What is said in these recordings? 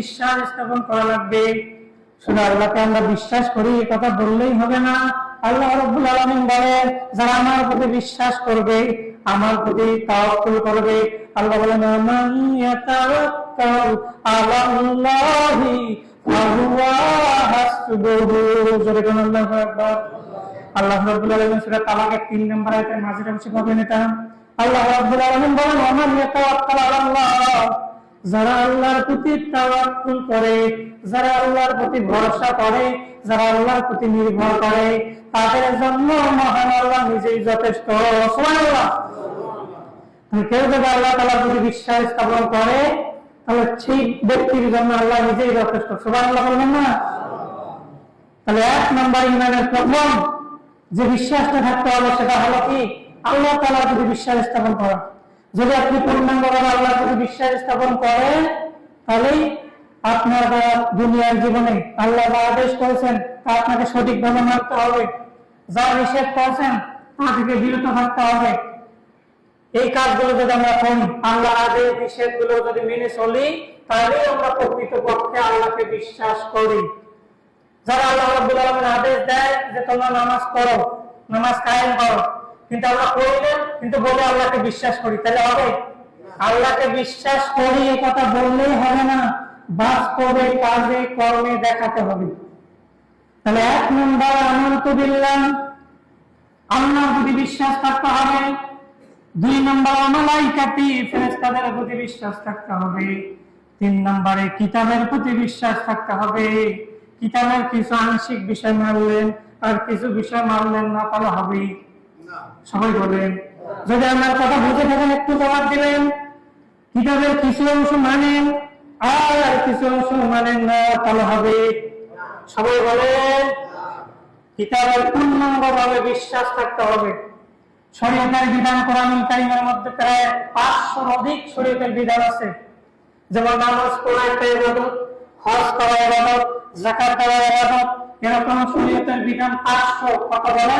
বিশ্বাস স্থাপন করা লাগবে। শুধু আল্লাহকে আমরা বিশ্বাস করি, এ কথা বললেই হবে না। আল্লাহ রব্বুল আলমিন বলেন যারা আমার প্রতি বিশ্বাস করবে, আমার প্রতি তাওয়াক্কুল করবে। আল্লাহ বলেন মান ইয়াতাওয়াক্কাল আলাল্লাহি ফাহুয়া হাসবুহু। জোরে কোন আল্লাহু আকবার। আল্লাহ রাব্বুল আলামিন সূরা তালাকের 3 নম্বর আয়াতের মাঝে অংশে পাবেন এটা আল্লাহ রাব্বুল আলামিন বলেন মান ইয়াতাওয়াক্কাল আলাল্লাহ। যারা আল্লাহর প্রতি করে, যারা আল্লাহর প্রতি ভরসা করে, যারা আল্লাহর প্রতি নির্ভর করে, তাদের জন্য মহান আল্লাহ নিজেই যথেষ্ট। কেউ যদি আল্লাহ তাআলার প্রতি বিশ্বাস স্থাপন করে, তাহলে সেই ব্যক্তির জন্য আল্লাহ নিজেই যথেষ্ট। সুবহানাল্লাহ বলবেন না? তাহলে এক নম্বর ইমানের প্রথম যে বিশ্বাসটা থাকতে হবে, সেটা হলো কি? আল্লাহ তাআলার প্রতি বিশ্বাস স্থাপন করা। যদি আপনি পূর্ণাঙ্গভাবে আল্লাহর প্রতি বিশ্বাস স্থাপন করেন তাহলেই আপনার দুনিয়ার জীবনে আল্লাহ আদেশ করেছেন, তা আপনাকে সঠিকভাবে মানতে হবে। যা নিষেধ করেছেন, তা থেকে বিরত থাকতে হবে। এই কাজগুলো যদি আমরা করি আল্লাহ আদেশ নিষেধগুলো যদি মেনে চলি তাহলে আমরা প্রকৃত পক্ষে আল্লাহকে বিশ্বাস করি। যারা আল্লাহ রাব্বুল আলামিন আদেশ দেয় যে তোমরা নামাজ পড়ো, নামাজ কায়েম করো কিন্তু আমরা করি না, কিন্তু বলে আল্লাহকে বিশ্বাস করি, তাহলে হবে? আল্লাহকে বিশ্বাস করি এই কথা বললেই হবে না। বাস্তবে কাজে, কর্মে দেখাতে হবে। তাহলে এক নম্বর আনন্ত বিল্লাহ আল্লাহর প্রতি বিশ্বাস থাকতে হবে। দুই নম্বর অমালাইকাতি ফেরেশতাদের প্রতি বিশ্বাস থাকতে হবে। তিন নম্বরে কিতাবের প্রতি বিশ্বাস থাকতে হবে। কিতাবের কিছু আংশিক বিষয় মানলেন, আর কিছু বিষয় মানলেন না, তাহলে হবে সবাই বলেন, যদি আমার কথা বুঝে থাকেন, একটু জবাব দিলেন কিতাবের কিছু অংশ মানেন? আর কিছু অংশ মানেন না, তাহলে হবে। সবাই বলেন, কিতাবের পূর্ণাঙ্গ ভাবে বিশ্বাস থাকতে হবে। শরীয়তের বিধান কোরআনুল কারিমের মধ্যে প্রায় পাঁচশোর অধিক শরীয়তের বিধান আছে। যেমন নামাজ পড়া একটা ইবাদত হজ করা ইবাদত, যাকাত দেওয়া ইবাদত, এরকম শরীয়তের বিধান পাঁচশো কত বলে।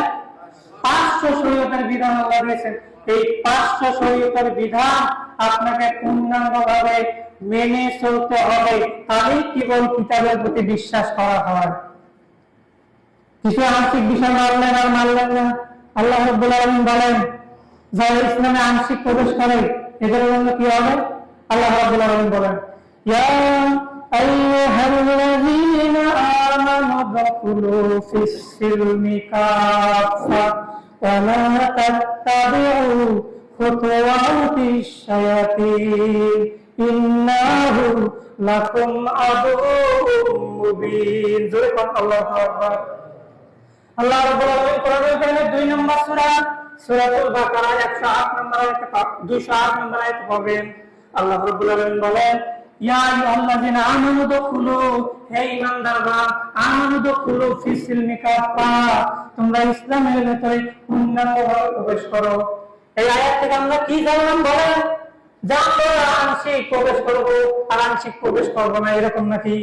পাঁচশো শরীয়তের বিধান আল্লাহ দিয়েছেন। এই পাঁচশো শরীয়তের বিধান আপনাকে পূর্ণাঙ্গ ভাবে মেনে চলতে হবে। তাহলেই কেবল কিতাবের প্রতি বিশ্বাস করা হয়। কিছু আংশিক বিষয় মানলেন আর মানলেন না। আল্লাহ রব্বুল বলেন, যারা ইসলামে আংশিক প্রবেশ করে, এদের জন্য কি হবে? আল্লাহ রব্বুল আলামিন বলেন আইয়ুহাল্লাযীনা আমানু দুখুলু ফিস-সিলমি কাফা ওয়া লা তাত্তাবিউ খুতুওয়াতিশ শায়াতিন ইন্নাহু লাকুম আদুউম মুবিন জোরে কথা আল্লাহু আল্লাহ রাব্বুল আলামিন কোরআনুল কারীমের 2 নম্বর সূরা, সূরাতুল বাকারা 108 নম্বর আয়াতে 208 নম্বর আয়াতে পাবেন আল্লাহ রাব্বুল আলামিন বলেন তোমরা ইসলামের ভিতরে পূর্ণাঙ্গভাবে প্রবেশ করো। এই আয়াত থেকে আমরা কি জানলাম বলেন যে আংশিক প্রবেশ করব, আর আংশিক প্রবেশ করব না, এরকম নাকি?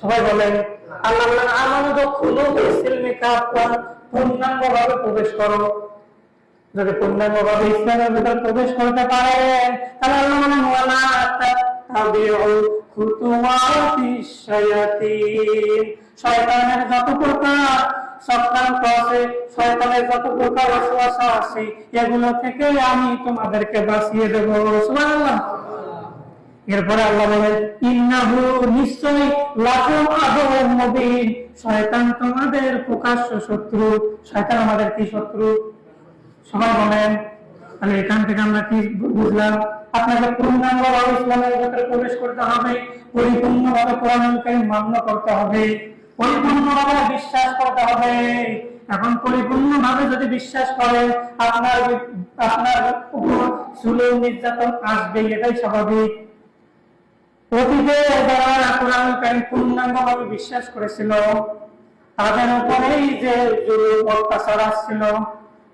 সবাই বলেন, আল্লাহ বলেন, আমানু খুলু সিলমি কাফা পূর্ণাঙ্গ ভাবে প্রবেশ করো। যদি পূর্ণাঙ্গ ভাবে ইসলামের ভিতর প্রবেশ করতে পারেন, তাহলে আল্লাহ বলেন, ওয়ালা তাবিউ খুতুওয়াতিশ শায়াতিন। শয়তানের যত প্রকার চক্রান্ত আছে, শয়তানের যত প্রকার আছে, এগুলো থেকে আমি তোমাদেরকে বাঁচিয়ে দেব। এরপরে আল্লাহ বলেন, ইন্নাহু নিশ্চয় লাকুম মুবিন। শয়তান তোমাদের প্রকাশ্য শত্রু। শয়তান আমাদের কি শত্রু? সবাই বলেন। তাহলে এখান থেকে আমরা কি বুঝলাম? আপনাকে পূর্ণাঙ্গভাবে ইসলামের ভেতরে প্রবেশ করতে হবে, পরিপূর্ণভাবে কোরআনুল কারীম মান্য করতে হবে, পরিপূর্ণভাবে বিশ্বাস করতে হবে। এখন পরিপূর্ণভাবে যদি বিশ্বাস করেন আপনার আপনার উপর সুলভ নির্যাতন আসবে এটাই স্বাভাবিক। অতীতে যারা কোরআন কারীম পূর্ণাঙ্গভাবে বিশ্বাস করেছিল, তাদের উপরেই যে জুলুম, অত্যাচার আসছিল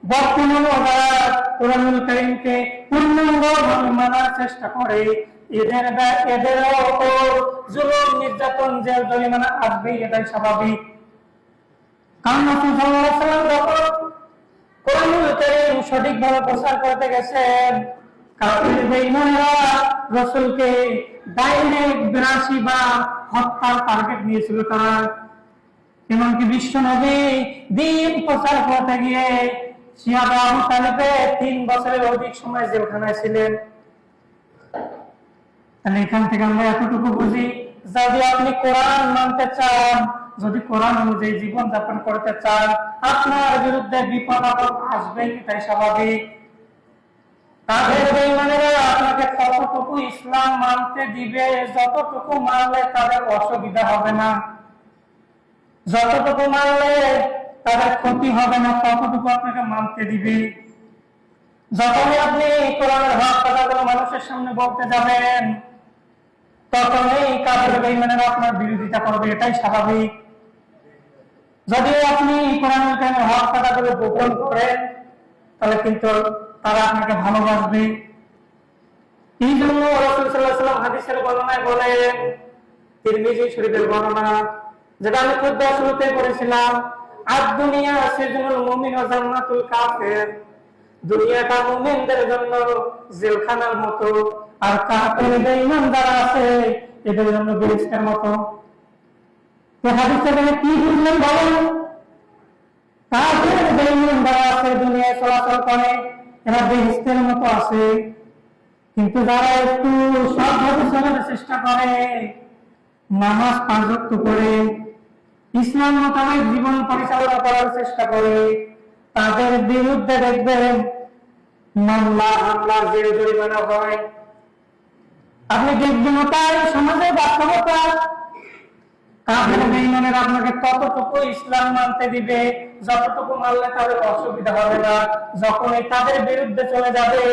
বর্তমানে যারা কোরআনুল কারীমকে পূর্ণাঙ্গভাবে মানার চেষ্টা করে, এদের উপর জুলুম, নির্যাতন, জেল, জরিমানা এটাই স্বাভাবিক। বা নিয়েছিল এমনকি বিশ্ব দিন প্রচার করতে গিয়ে জীবন যাপন করতে চান, আপনার বিরুদ্ধে বিপদ আপদ আসবে এটাই স্বাভাবিক। তাদের আপনাকে ততটুকু ইসলাম মানতে দিবে, যতটুকু মানলে তাদের অসুবিধা হবে না। যতটুকু মানলে তাদের ক্ষতি হবে না, ততটুকু আপনাকে মানতে দিবে। যখনই আপনি কোরআনের হক কথাগুলো মানুষের সামনে বলতে যাবেন, তখনই কাদের বেঈমানেরা আপনার বিরোধিতা করবে, এটাই স্বাভাবিক। যদি আপনি কোরআনের কারণে হক কথাগুলো গোপন করেন, তাহলে কিন্তু তারা আপনাকে ভালোবাসবে। এই জন্য রসুল হাদিসের বর্ণনায় বলেন, তিরমিজি শরীফের বর্ণনা, যেটা আমি খুব শুরুতে করেছিলাম আজ দুনিয়া সেজনুল মুমিন ও জান্নাতুল কাফের। দুনিয়াটা মুমিনদের জন্য জেলখানার মতো, আর আছে, এদের জন্য বেরেস্তের মতো। দুনিয়ায় চলাচল করে, এরা মতো আছে। কিন্তু যারা একটু সৎভাবে চলার চেষ্টা করে, নামাজ পাঁচক্ত করে ইসলাম মোতাবেক জীবন পরিচালনা করার চেষ্টা করে, তাদের বিরুদ্ধে দেখবেন মামলা, হামলা, জেল জরিমানা হয়। আপনি দেখবেন তাই সমাজের বাস্তবতা। কাফের আপনাকে ততটুকু ইসলাম মানতে দিবে, যতটুকু মানলে তাদের অসুবিধা হবে না। যখনই তাদের বিরুদ্ধে চলে যাবে,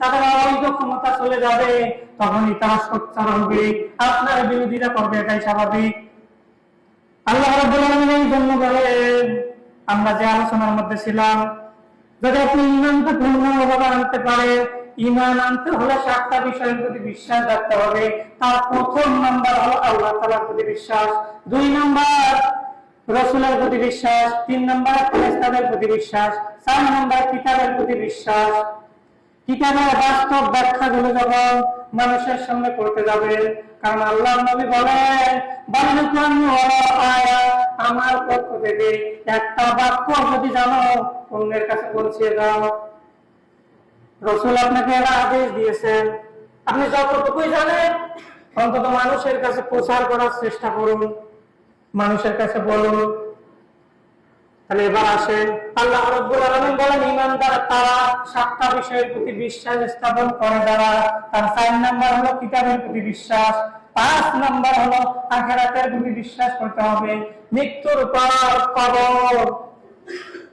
তাদের অবৈধ ক্ষমতা চলে যাবে, তখনই তারা সোচ্চার হবে। আপনার বিরোধিতা করবে, এটাই স্বাভাবিক। আল্লাহ রাব্বুল আলামিন জন্য আমরা যে আলোচনার মধ্যে ছিলাম, যদি আপনি পূর্ণভাবে আনতে ইমান আনতে হলে সাতটা বিষয়ের প্রতি বিশ্বাস রাখতে হবে। তার প্রথম নাম্বার হলো আল্লাহ প্রতি বিশ্বাস, দুই নাম্বার রসুলের প্রতি বিশ্বাস, তিন নাম্বার ফেরেস্তাদের প্রতি বিশ্বাস, চার নাম্বার কিতাবের প্রতি বিশ্বাস। কিতাবের বাস্তব ব্যাখ্যাগুলো যখন মানুষের সামনে করতে যাবে কারণ আল্লাহ নবী বলেন আমার পক্ষ থেকে একটা বাক্য যদি জানো, অন্যের কাছে পৌঁছে দাও। রসুল আপনাকে এরা আদেশ দিয়েছেন, আপনি যতটুকুই জানেন, অন্তত মানুষের কাছে প্রচার করার চেষ্টা করুন। মানুষের কাছে বলুন হলো মৃত্যুর পর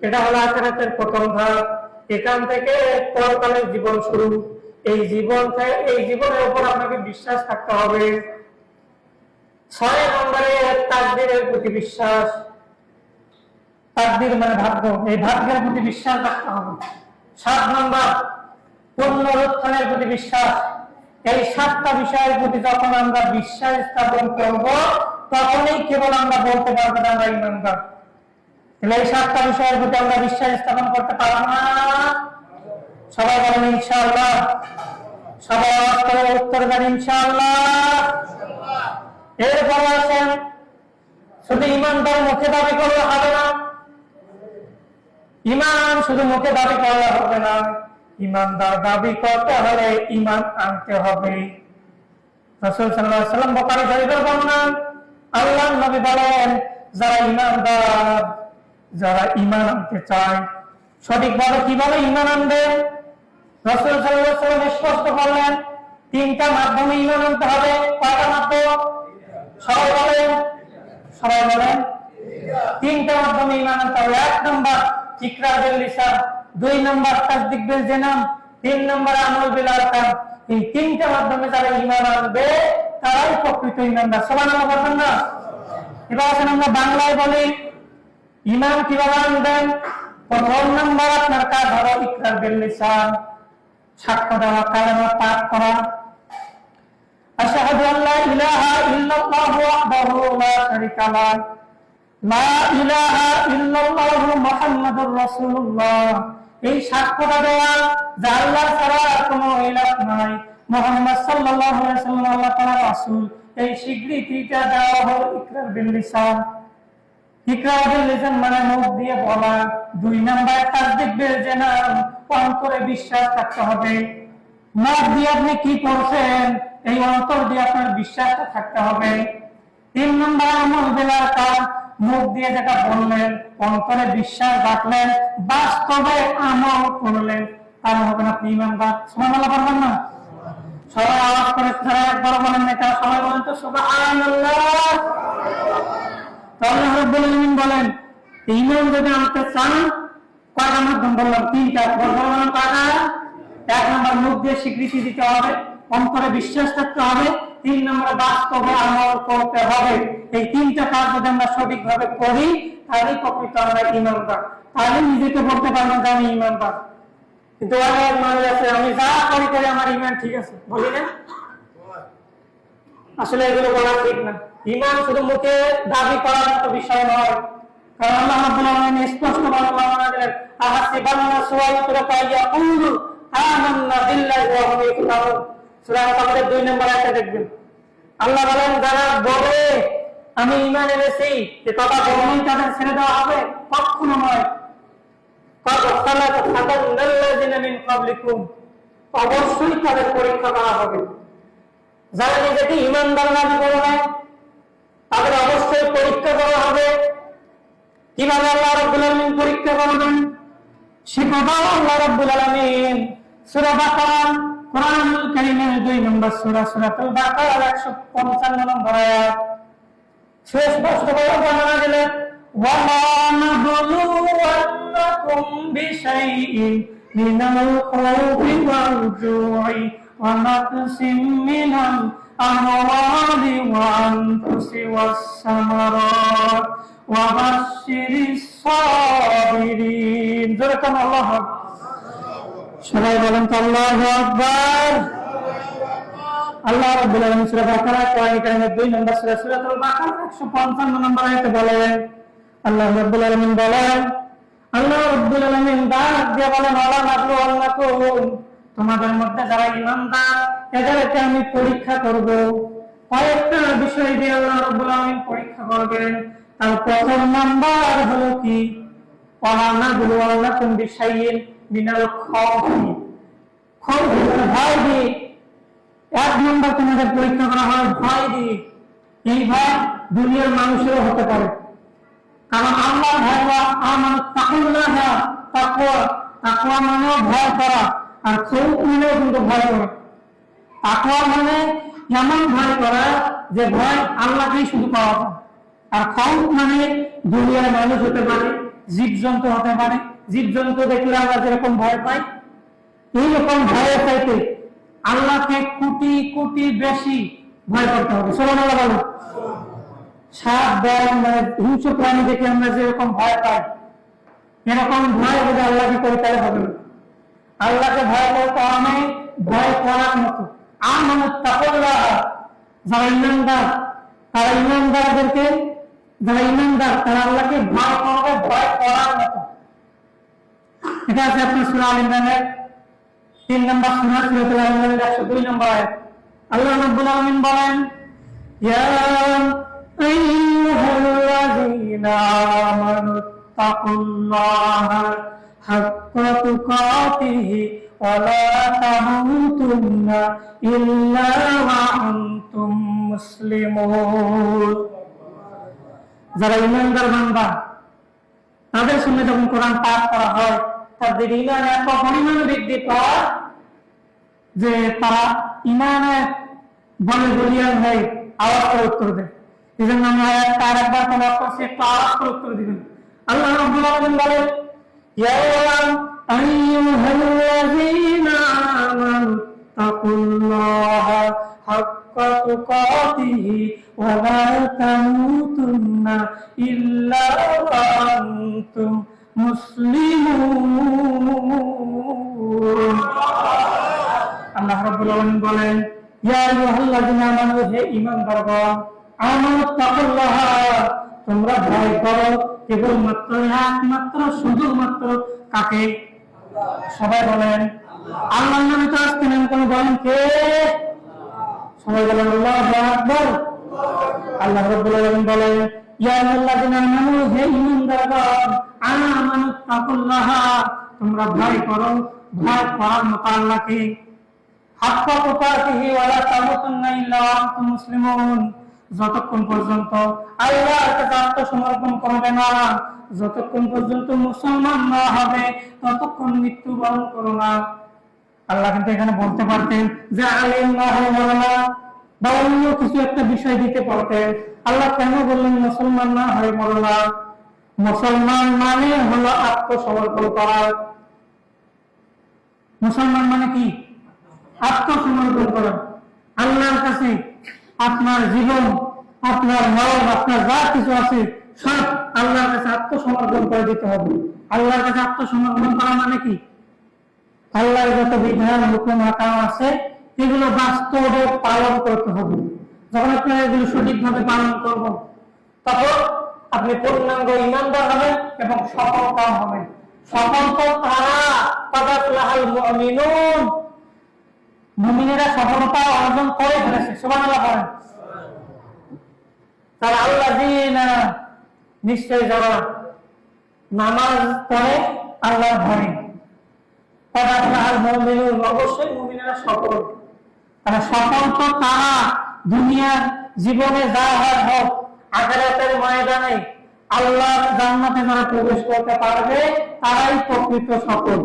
এটা হলো আখেরাতের প্রথম ধাপ। এখান থেকে পরকালের জীবন শুরু। এই জীবন এই জীবনের উপর আপনাকে বিশ্বাস থাকতে হবে। ছয় নম্বরে তাকদিরের প্রতি বিশ্বাস। তাকদির মানে ভাগ্য। এই ভাগ্যের প্রতি বিশ্বাস রাখতে হবে। সাত নম্বর পুনরুত্থানের প্রতি বিশ্বাস। এই সাতটা বিষয়ের প্রতি যখন আমরা বিশ্বাস স্থাপন করব, তখনই কেবল আমরা বলতে পারব যে আমরা ইমানদার। তাহলে এই সাতটা বিষয়ের প্রতি আমরা বিশ্বাস স্থাপন করতে পারব না। সবাই বলেন, ইনশাআল্লাহ। সবাই উত্তর দেন, ইনশাআল্লাহ। এরপরে আসেন শুধু ইমানদার মুখে দাবি করলে হবে না। ইমান শুধু মুখে দাবি করলে হবে না। ইমানদার দাবি করতে হলে ইমান আনতে হবে। যারা যারা ইমান আনতে চায়, সঠিকভাবে কীভাবে ইমান আনবে? রসুল স্পষ্ট তিনটা মাধ্যমে ইমান আনতে হবে। কয়টা সবাই সবাই তিনটা মাধ্যমে ইমান আনতে হবে। এক নম্বর ইকরাজুল লিসান দুই নম্বর তাসদিক বিল জানাম, তিন নম্বর আমল বিল আরকান এই তিনটা মাধ্যমে যারা ঈমান আনবে, তারাই প্রকৃত ঈমানদার। সুবহানাল্লাহ বলেন না? এবার আসেন আমরা বাংলায় বলি, ঈমান কীভাবে আনবেন? প্রথম নম্বর আপনার কাজ হলো ইকরার বিল লিসান সাক্ষ্য দেওয়া, কালেমা পাঠ করা। আশহাদু আল্লা ইলাহা ইল্লাল্লাহু ওয়াহদাহু লা শারীকা লাহু। এই সাক্ষ্যটা দেওয়া যে ছাড়া নাই। মোহাম্মদ এই স্বীকৃতিটা দেওয়া ইকরার বিল বিল মানে মুখ দিয়ে বলা। দুই নাম্বার বিল অন্তরে বিশ্বাস থাকতে হবে। মুখ দিয়ে আপনি কি করছেন এই অন্তর দিয়ে আপনার বিশ্বাসটা থাকতে হবে। তিন নম্বর আমল বেলার কাজ মুখ দিয়ে যেটা বললেন, অন্তরে বিশ্বাস রাখলেন, বাস্তবে আমল করলেন। তার হবে না আপনি ইমানদার সুবহানাল্লাহ পারবেন না? সবাই আওয়াজ করে যারা একবার বলেন না, তারা সবাই বলেন তো বলেন ইমান যদি আনতে চান কয়টা মাধ্যম বললাম? তিনটা। বললাম কয়টা? এক নম্বর মুখ দিয়ে স্বীকৃতি দিতে হবে, অন্তরে বিশ্বাস থাকতে হবে তিন নম্বরে বাস্তবে আমল করতে হবে। এই তিনটা কাজ যদি আমরা সঠিকভাবে করি, তাহলে প্রকৃত আমরা ইমানদার। তাহলে নিজেকে বলতে পারব যে আমি ইমানদার। কিন্তু আছে, আমি যা করি করি আমার ইমান ঠিক আছে। বলি না? আসলে এগুলো বলা ঠিক না। ইমান শুধু মুখে দাবি করার মতো বিষয় নয়। কারণ আল্লাহ রাব্বুল আলামিন স্পষ্ট ভাবে বর্ণনা দিলেন আহাসিবান্না সুয়াইতুকা ইয়াকুলু, আমান্না বিল্লাহি ওয়া হুম তাদের দুই নম্বর দেখবেন। আল্লাহ বলেন, যারা বলে আমি ইমান এনেছি, যে কথা তাদের ছেড়ে দেওয়া হবে, কখনো নয়। অবশ্যই তাদের পরীক্ষা হবে। যারা নিজেকে অবশ্যই পরীক্ষা হবে। কীভাবে আল্লাহ পরীক্ষা করবেন সে কথাও আল্লাহ রব্বুল আলমিন। সুরা কোরআনুল কারীমের 2 নম্বর সূরা সূরাতুল বাকারার 155 নম্বর আয়াত। শেষ স্পষ্ট করে বর্ণনা দিলেন ওয়ামা নাবলুওয়ান্নাকুম বিশাইইন মিনাল খাউফি ওয়াল জু'i ওয়া নাকসিম মিনাল আমওয়ালি ওয়া আনফুসি ওয়াস সামারাত ওয়া বাশশিরিস সাবিরিন। জোরে কোন, আল্লাহ সবাই বলেন আল্লাহ 2 নম্বর সূরা, সূরাতুল বাকারা 155 নম্বর আয়াতে বলেন, আল্লাহ আল্লাহ আলা তোমাদের মধ্যে যারা ঈমানদার এদেরকে আমি পরীক্ষা করব। কয়েকটা বিষয় দিয়ে আল্লাহ রাব্বুল আলামিন পরীক্ষা করবেন। তার প্রথম নাম্বার হলো কি? ওয়ালা নাবলু আল্লাকুম বিশাইইন। খাউফি খাউফ মানে ভয় দিয়ে। এক নম্বর তোমাদের পরীক্ষা করা হয় ভয় দিয়ে। এই ভয় দুনিয়ার মানুষেরও হতে পারে। কারণ আল্লাহ ভয় বা আমার তাকুল্লাহ তাকুয়া। তাকুয়া মানেও ভয় করা, আর খৌফ মানেও কিন্তু ভয় করা। তাকুয়া মানে এমন ভয় করা যে ভয় আল্লাহকেই শুধু পাওয়া যায়। আর খৌফ মানে দুনিয়ার মানুষ হতে পারে, জীবজন্তু হতে পারে জীবজন্তু দেখলে আমরা যেরকম ভয় পাই, এইরকম ভয়ের চাইতে আল্লাহকে কোটি কোটি বেশি ভয় করতে হবে। সোমান আল্লাহ বলো সাপ হিংস্র প্রাণী দেখে আমরা যেরকম ভয় পাই, এরকম ভয় যদি আল্লাহকে করি, তাহলে হবে না। আল্লাহকে ভয় করতে আমি ভয় করার মতো। আমার তাকল্লাহ, যারা ইমানদার, তারা ইমানদারদেরকে, যারা ইমানদার, তারা আল্লাহকে ভয় করবে, ভয় করার মতো। এটা আছে আপনার সুরা আল ইমরানের তিন নম্বর সুরা সূরাতুল আল-ইমরানের 102 নম্বর আয়াত আল্লাহ রাব্বুল আলামিন বলেন ইয়া আইয়ুহাল্লাযীনা আমানু তাকুল্লাহা হাক্কা তুকাতিহি ওয়া লা তামুতুন্না ইল্লা ওয়া আনতুম মুসলিমুন যারা ইমানদার বান্দা তাদের সঙ্গে যখন কোরআন পাঠ করা হয় তাদের ইমান এত পরিমাণ বৃদ্ধি পায় যে তারা ইমানে বলে বলিয়ান হয়ে আওয়াজ করে উত্তর দেয়। এই জন্য আমি আয়াত তার একবার কোনো করছি একটু আওয়াজ উত্তর দিবেন। আল্লাহ রাব্বুল আলামিন বলেন, ইয়া আইয়ুহাল্লাযীনা আমানু তাকুল্লাহা হাক্কা তুকাতিহি ওয়া লা তামুতুন্না ইল্লা ওয়া আনতুম মুসলিমুন। আল্লাহ রাব্বুল আলামিন বলেন, ইয়া আইয়ুহাল্লাযীনা আমানু, হে ঈমানদারগণ, আমানু তাকুল্লাহ। তোমরা ভয় করো, কেবলমাত্র একমাত্র, শুধুমাত্র কাকে? সবাই বলেন, আল্লাহর নামে তো আসতে নেন কোন বলেন কে? সবাই বলেন, আল্লাহ আকবর। আল্লাহ রাব্বুল আলামিন বলেন তোমরা ভয় করো, ভয় করার মতো আল্লাহকে। যতক্ষণ পর্যন্ত আত্মসমর্পণ করবে না, যতক্ষণ পর্যন্ত মুসলমান না হবে, ততক্ষণ মৃত্যুবরণ করো না। আল্লাহ কিন্তু এখানে বলতে পারতেন যে আলিম না হয়ে না। বা অন্য কিছু একটা বিষয় দিতে পারতেন। আল্লাহ কেন বললেন, মুসলমান না হয়ে মরো না মুসলমান মানে হলো আত্মসমর্পণ করা মুসলমান মানে কি? আত্মসমর্পণ করা। আল্লাহর কাছে আপনার জীবন, আপনার মরণ, আপনার যা কিছু আছে, সব আল্লাহর কাছে আত্মসমর্পণ করে দিতে হবে। আল্লাহর কাছে আত্মসমর্পণ করা মানে কি? আল্লাহর যত বিধান, হুকুম আকাম আছে এগুলো বাস্তবে পালন করতে হবে। যখন আপনি এগুলো সঠিকভাবে পালন করব, তখন আপনি পূর্ণাঙ্গ ইমানদার হবেন এবং সফলতা হবেন তারা নিশ্চয় নামাজ পড়ে অবশ্যই মুমিনেরা সফল। সফল তো তারা দুনিয়ার জীবনে যা হয় হোক, আখেরাতের ময়দানে আল্লাহর জান্নাতে যারা প্রবেশ করতে পারবে, তারাই প্রকৃত সফল।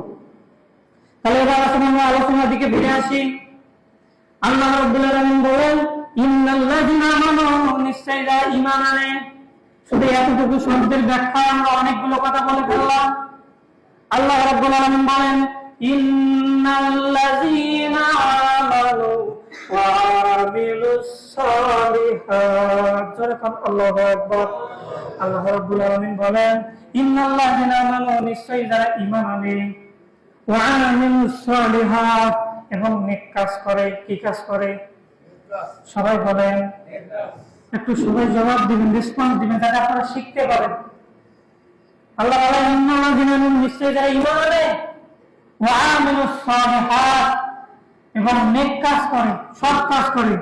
তাহলে এবার আসলে আমরা আলোচনার দিকে ফিরে আসি। আল্লাহ রাব্বুল আলামিন বলেন নিশ্চয়ই আনে, শুধু এতটুকু ব্যাখ্যা আমরা অনেকগুলো কথা বলে আল্লাহ রাব্বুল আলামিন বলেন আল্লাহু বলেন নিশ্চয়ই যারা ঈমান এবং নেক কাজ করে, কি কাজ করে? সবাই বলেন, একটু সবাই জবাব দিবেন রেসপন্স দিবেন, যাতে আপনারা শিখতে পারেন। আল্লাহ নিশ্চয়ই যারা ঈমান আনে এবং নেক কাজ করে, সৎ কাজ করে।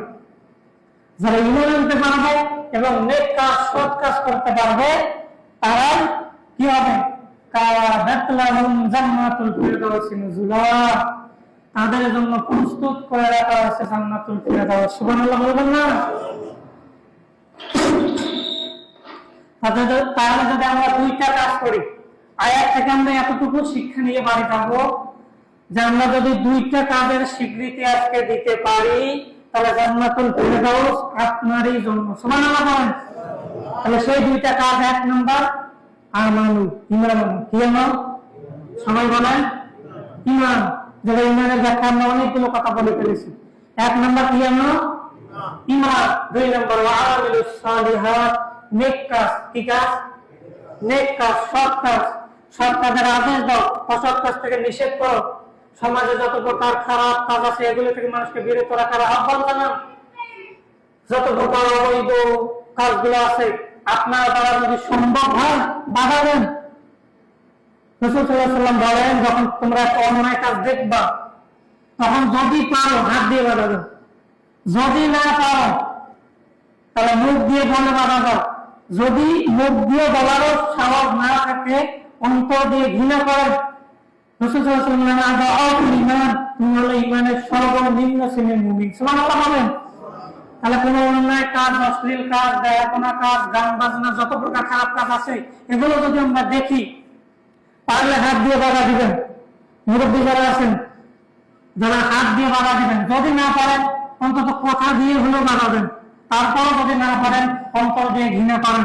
যারা আনতে পারবে এবং নেক কাজ, সৎ কাজ করতে পারবে কি হবে? তাদের জন্য প্রস্তুত করে রাখা আছে জান্নাতুল বলবেন না? তাহলে তাহলে যদি আমরা দুইটা কাজ করি, আয়াত থেকে আমরা এতটুকু শিক্ষা নিয়ে বাড়ি যাব। যে আমরা যদি দুইটা কাজের স্বীকৃতি আজকে দিতে পারি, তাহলে জান্নাতুল ফেরদাউস আপনারই জন্য। বলেন। তাহলে সেই দুইটা কাজ এক নাম্বার আমানু ইমান কি আমার সবাই বলেন যেটা ব্যাখ্যা, আমরা অনেকগুলো কথা বলে ফেলেছি। এক নম্বর কি আমরা ইমান দুই নাম্বার ওয়াআমিলুস সালিহাত। নেক কাজ কি কাজ? নেক কাজ, সৎ কাজ। সৎ কাজের আদেশ দাও, অসৎ কাজ থেকে নিষেধ করো। সমাজে যত প্রকার খারাপ কাজ আছে, এগুলো থেকে মানুষকে বিরত রাখার আহ্বান জানান। যত প্রকার অবৈধ কাজগুলো আছে, আপনার দ্বারা যদি সম্ভব হয় বাধা দেন রসুল সাল্লাম বলেন, যখন তোমরা একটা অন্যায় কাজ দেখবা, তখন যদি পারো, হাত দিয়ে বাধা দাও যদি না পারো, তাহলে মুখ দিয়ে বলে বাধা দাও যদি মুখ দিয়ে বলারও সাহস না থাকে, অন্তর দিয়ে ঘৃণা করেন সর্বনিম্ন শ্রেণির মুমিন বলেন কাজ অশ্লীল কাজ গান বাজনা যত প্রকার খারাপ কাজ আছে এগুলো যদি আমরা দেখি পারলে হাত দিয়ে বাধা দিবেন মুরব্বী যারা আছেন যারা হাত দিয়ে বাধা দিবেন যদি না পারেন অন্তত কথা দিয়ে হলেও বাধা দেন তারপরও যদি না পারেন অন্তর দিয়ে ঘৃণা করেন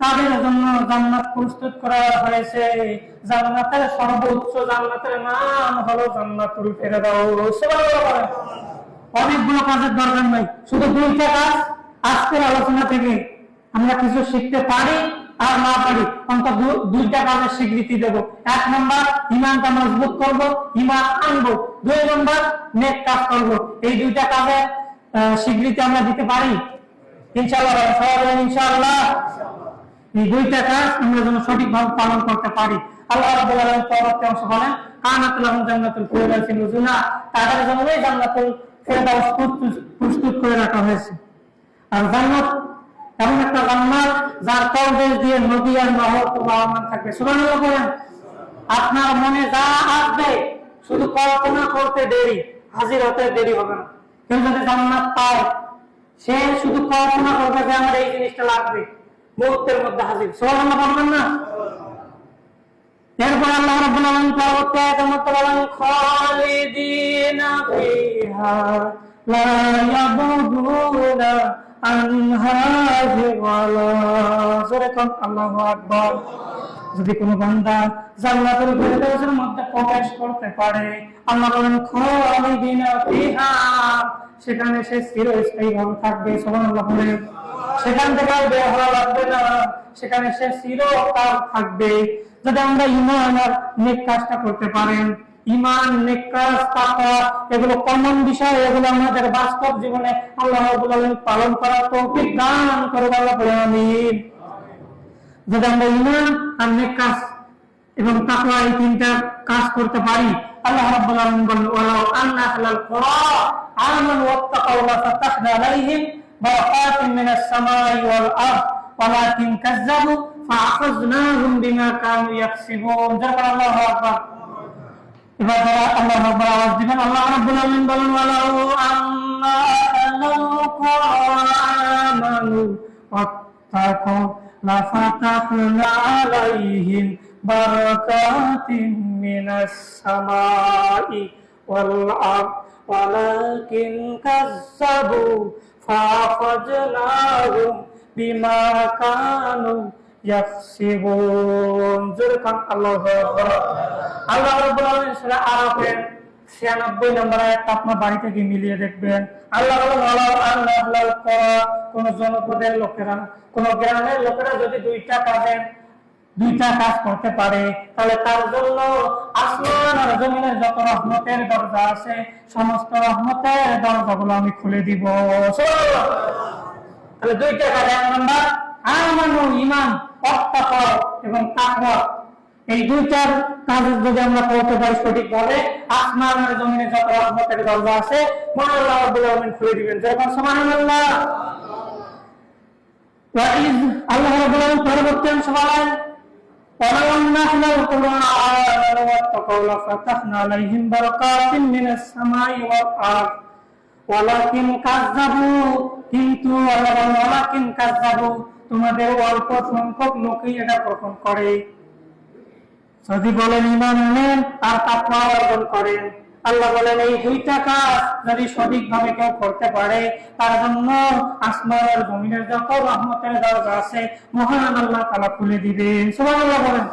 তাদের জন্য জান্নাত প্রস্তুত করা হয়েছে। জান্নাতের সর্বোচ্চ জান্নাতের নাম হলো জান্নাতুল ফেরদাউস। অনেকগুলো কাজের দরকার নাই। শুধু দুইটা কাজ আজকের আলোচনা থেকে আমরা কিছু শিখতে পারি আর না পারি। অন্তত দুইটা কাজের স্বীকৃতি দেব। এক নম্বর ইমানটা মজবুত করব ইমান আনব। দুই নম্বর, নেক কাজ করব। এই দুইটা কাজের স্বীকৃতি আমরা দিতে পারি? ইনশাআল্লাহ ইনশাআল্লাহ। এই দুইটা কাজ আমরা যেন সঠিকভাবে পালন করতে পারি। আপনার মনে যা আসবে, শুধু কল্পনা করতে দেরি, হাজির হতে দেরি হবে না। কেউ যদি জান্নাত পায়, সে শুধু কল্পনা করবে যে আমার এই জিনিসটা লাগবে। মুহূর্তের মধ্যে হাজির। সুবহানাল্লাহ বলবেন না? এরপর আল্লাহ রাব্বুল আলামিন পরবর্তী আয়াতের মধ্যে বলেন, খালিদিনা ফিহা লা আকবার। যদি কোনো বান্দা মধ্যে প্রবেশ করতে পারে, আল্লাহ বলেন, খালিদিনা ফিহা সেখানে সে চিরস্থায়ী ভাবে থাকবে বলে, সেখান থেকে বের হওয়া লাগবে না। সেখানে সে চিরকাল থাকবে। যদি আমরা ইমান আর নেক কাজটা করতে পারেন ইমান এগুলো কমন বিষয়, এগুলো আমাদের বাস্তব জীবনে আল্লাহ পালন করার তৌফিক দান করে আল্লাহ যদি আমরা ইমান আর এবং এই তিনটা কাজ করতে পারি, আল্লাহ রাব্বুল আলামিন বলেন, ওয়ালাউ আন্না আহলাল আমানু ওয়াত্তাকাউ লাফাতাহনা আলাইহিম বারাকাতিন মিনাস সামাই ওয়াল আরদ, ওয়ালাকিন কাযযাবু ফাআখাযনাহুম বিমা কানু ইয়াকসিবুন যারা আল্লাহু আকবার। যারা আল্লাহ রাব্বুল দিবেন, আল্লাহ রাব্বুল আলামিন বলেন, ওয়ালাউ আহলাল আমানু ওয়াত্তাকাউ লাফাতাহনা আলাইহিম বারাকাতিন মিনাস সামাই ওয়াল আরদ। ولكن كذبوا فأخذناهم بما كانوا يكسبون জোরকান আল্লাহু আকবার আল্লাহ রাব্বুল আলামিন সূরা আরাফের 96 নম্বর আয়াতটা আপনার বাড়ি থেকে মিলিয়ে দেখবেন আল্লাহ বলেন ওয়ালাউ আন্না আহলাল কুরা কোন জনপদের লোকেরা কোন গ্রামের লোকেরা যদি দুইটা কাজের দুইটা কাজ করতে পারে, তাহলে তার জন্য আসমান আর জমিনের যত রহমতের দরজা আছে, সমস্ত রহমতের দরজাগুলো আমি খুলে দিব। তাহলে দুইটা কাজ, এক নম্বর, আমানু ইমান এবং এই দুইটার কাজ যদি আমরা করতে পারি সঠিক ভাবে, আসমান আর জমিনের যত রহমতের দরজা আছে, মহাল্লাহ খুলে দিবেন। যখন সমান ওয়া আল্লাহ রাব্বুল পরবর্তী অংশ বলেন ولو أن أهل القرى آمنوا واتقوا لفتحنا عليهم بركات من السماء والأرض ولكن كذبوا কিন্তু আল্লাহ বলেন ولكن كذبوا তোমাদের অল্প সংখ্যক লোকই এটা গ্রহণ করে যদি বলেন ইমান আনেন আর তাকওয়া অর্জন করেন আল্লাহ বলেন, এই দুইটা কাজ যদি সঠিকভাবে কেউ করতে পারে, তার জন্য আসমান আর জমিনের যত রহমতের দরজা আছে, মহান আল্লাহ তালা খুলে দিবেন। সুবহানাল্লাহ বলেন।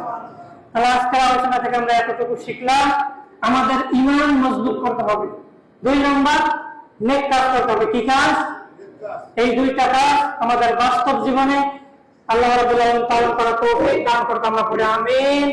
তাহলে আজকের আলোচনা থেকে আমরা এতটুকু শিখলাম, আমাদের ইমান মজবুত করতে হবে। দুই নম্বর, নেক কাজ করতে হবে। কি কাজ? এই দুইটা কাজ আমাদের বাস্তব জীবনে আল্লাহ রাব্বুল আলামিন পালন করা তৌফিক দান করতে আমরা পড়ে। আমিন।